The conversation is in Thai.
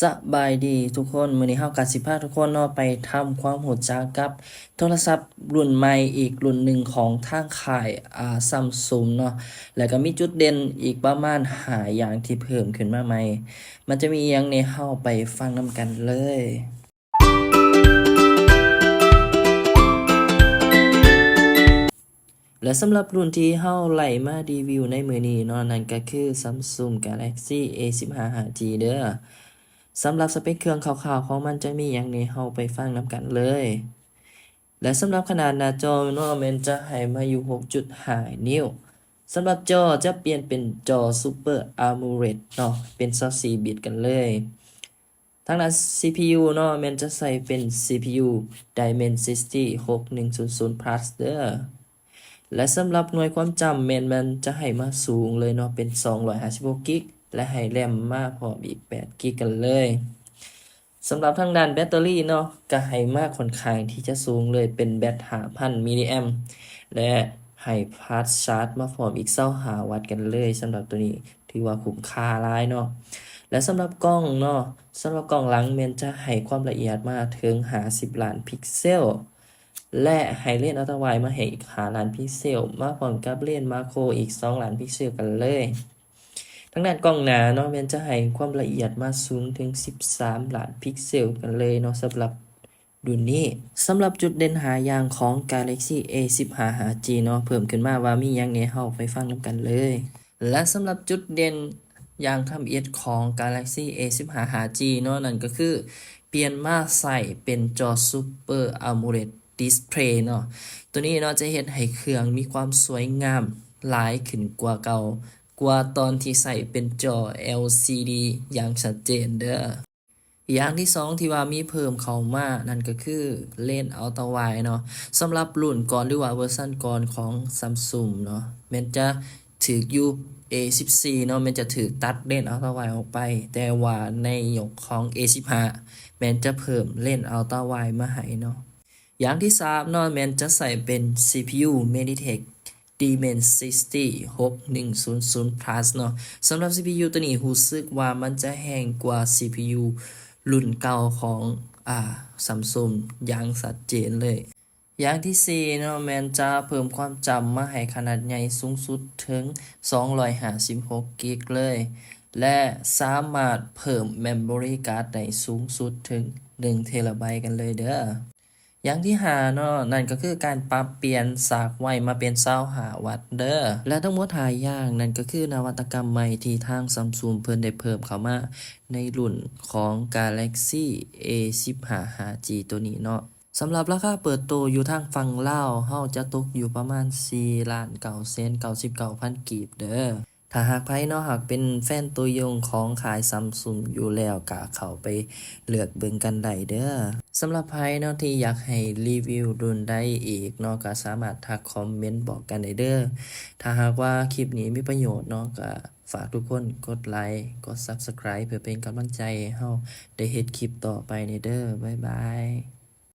สบายดีทุกคนมือนี้เฮาก็สิพาทุกคนเนาะไปทำความรู้จักกับโทรศัพท์รุ่นใหม่อีกรุ่นหนึ่งของทางค่ายอ่า Samsung เนาะแล้วก็มีจุดเด่นอีกประมาณ5อย่างที่เพิ่มขึ้นมาใหม่ มันจะมีอิหยังนี่เฮาไปฟังนำกันเลยและสำหรับรุ่นที่เฮาไหลมารีวิวในมือนี้เนาะนั่นก็คือ Samsung Galaxy A15 5G เด้อ สำหรับสเปคเครื่องคร่าวๆของมันจะมีหยังนี่เฮาไปฟังนำกันเลย และสำหรับขนาดหน้าจอเนาะมันจะให้มาอยู่ 6.5 นิ้วสำหรับจอจะเปลี่ยนเป็นจอ Super AMOLED เนาะเป็น 24 บิตกันเลยทางด้าน CPU เนาะมันจะใส่เป็น CPU Dimensity 6100 Plus เด้อและสำหรับหน่วยความจำแมนมันจะให้มาสูงเลยเนาะเป็น 256กิก และให้แรมมาพร้อมอีก8กิกกันเลยสำหรับทางด้านแบตเตอรี่เนาะก็ให้มากค่อนข้างที่จะสูงเลยเป็นแบต5,000มิลลิแอมและให้ฟาสต์ชาร์จมาพร้อมอีก25วัตต์กันเลยสำหรับตัวนี้ถือว่าคุ้มค่าหลายเนาะและสำหรับกล้องเนาะสำหรับกล้องหลังมันจะให้ความละเอียดมาถึง50ล้านพิกเซล และให้เลนส์อัลตร้าไวด์มาให้อีก5ล้านพิกเซล มาพร้อมกับเลนส์มาโครอีก 2 ล้านพิกเซลกันเลยางด้านกล้องหนาเนาะมันจะให้ความละเอียดมาสูงถึง 13 ล้านพิกเซลกันเลยเนาะสำหรับรุ่นนี้สำหรับจุดเด่นหาอย่างของ Galaxy A15 5G เนาะเพิ่มขึ้นมาว่ามียังแหน่เฮาไปฟังนำกันเลย และสำหรับจุดเด่นอย่างทำเอียดของ Galaxy A15 5G เนาะนั่นก็คือ เปลี่ยนมาใส่เป็นจอ Super AMOLED Display เนาะตัวนี้เนาะจะเฮ็ดให้เครื่องมีความสวยงามหลายขึ้นกว่าเก่า กว่าตอนที่ใส่เป็นจอ LCD อย่างชัดเจนเด้ออย่างที่สองที่ว่ามีเพิ่มเข้ามา นั่นก็คือเลนส์อัลตราไวเนาะสำหรับรุ่นก่อนหรือว่าเวอร์ชันก่อนของ Samsung เนาะมันจะถืออยู่ A14 เนาะมันจะถือตัดเลนส์อัลตราไวออกไป แต่ว่าในยกของ A15 มันจะเพิ่มเลนส์อัลตราไวมาให้เนาะอย่างที่สามเนาะมันจะใส่เป็น CPU Mediatek Dimensity 6100 Plus เนาะสำหรับ CPU ตัวนี้รู้สึกว่ามันจะแรงกว่า CPU รุ่นเก่าของอ่า Samsung อย่างชัดเจนเลย อย่างที่สี่เนาะแมนจะเพิ่มความจำมาให้ขนาดใหญ่สูงสุดถึง 256กิกเลย และสามารถเพิ่ม Memory Card ได้สูงสุดถึง1เทราไบต์กันเลยเด้อ อย่างที่หาเนาะนั่นก็คือการปรับเปลี่ยนสากไว้มาเป็นเศร้าหาวัตเด้อและทั้งหมดหาอย่างนั่นก็คือนวัตกรรมใหม่ที่ทาง Samsung เพิ่นได้เพิ่มเข้ามา ในรุ่นของ Galaxy A15 5G ตัวนี้เนาะสำหรับราคาเปิดตัวอยู่ทางฝั่งลาวเฮาจะตกอยู่ประมาณ4ล้าน9แสน99,000กีบเด้อ ถ้าหากไผเนาะหากเป็นแฟนตัวยงของขาย Samsung อยู่แล้วก็เข้าไปเลือกเบิ่งกันได้เด้อสำหรับไผเนาะที่อยากให้รีวิวรุ่นใดอีกเนาะก็สามารถทักคอมเมนต์บอกกันได้เด้อถ้าหากว่าคลิปนี้มีประโยชน์เนาะก็ฝากทุกคนกดไลค์กด Subscribe เพื่อเป็นกำลังใจให้เฮาได้เฮ็ดคลิปต่อไปในเด้อบ๊ายบาย